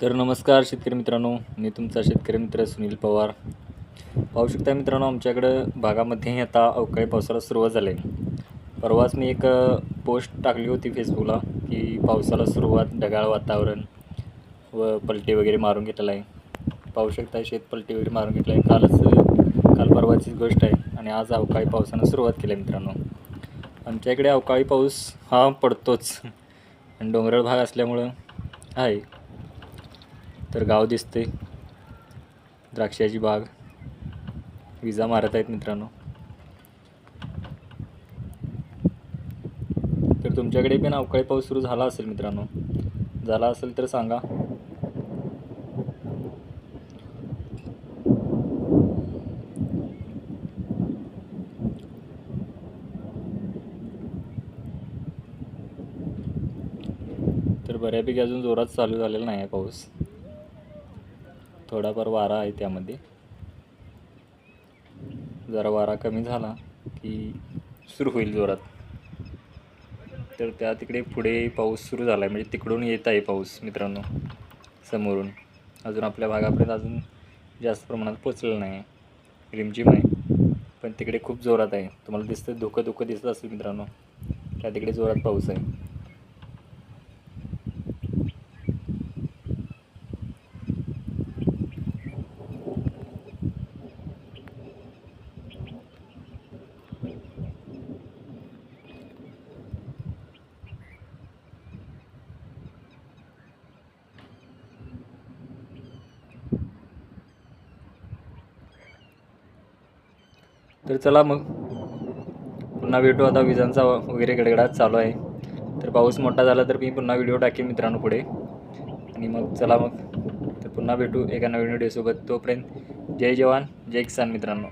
तर नमस्कार शेतकरी मित्रांनो मी तुमचा शेतकरी मित्र सुनील पवार. पाहू शकता मित्रांनो आमच्याकडं भागामध्ये आता अवकाळी पावसाला सुरुवात झाली आहे. परवाच मी एक पोस्ट टाकली होती फेसबुकला की पावसाला सुरुवात ढगाळ वातावरण व पलटी वगैरे मारून घेतलेला आहे. पाहू शकता शेत पलटी वगैरे मारून घेतलं आहे. कालच काल परवाचीच गोष्ट आहे आणि आज अवकाळी पावसानं सुरुवात केली आहे मित्रांनो. आमच्या इकडे अवकाळी पाऊस हा पडतोच. आणि डोंगराळ भाग असल्यामुळं आहे. तर गाव दिसते द्राक्षाची बाग. विजा मारत आहेत मित्रांनो. तर तुमच्याकडे पण अवकाळी पाऊस सुरू झाला असेल मित्रांनो. झाला असेल तर सांगा. तर बऱ्यापैकी अजून जोरात चालू झालेला नाही आहे पाऊस. थोडाफार वारा आहे त्यामध्ये. जरा वारा कमी झाला की सुरू होईल जोरात. तर त्या तिकडे पुढे पाऊस सुरू झाला आहे म्हणजे तिकडून येत आहे पाऊस मित्रांनो समोरून. अजून आपल्या भागापर्यंत अजून जास्त प्रमाणात पोचलेलं नाही आहे रिमझिम आहे पण तिकडे खूप जोरात आहे. तुम्हाला दिसतं धुकं धुकं दिसत असेल मित्रांनो त्या तिकडे जोरात पाऊस आहे. तर चला मग. पुन्हा भेटू आता विजांचा वगैरे गडगडाट चालू आहे. तर पाऊस मोठा झाला तर मी पुन्हा व्हिडिओ टाकेन मित्रांनो पुढे. आणि मग चला मग. तर पुन्हा भेटू एका नवीन व्हिडिओसोबत तोपर्यंत जय जवान जय किसान मित्रांनो.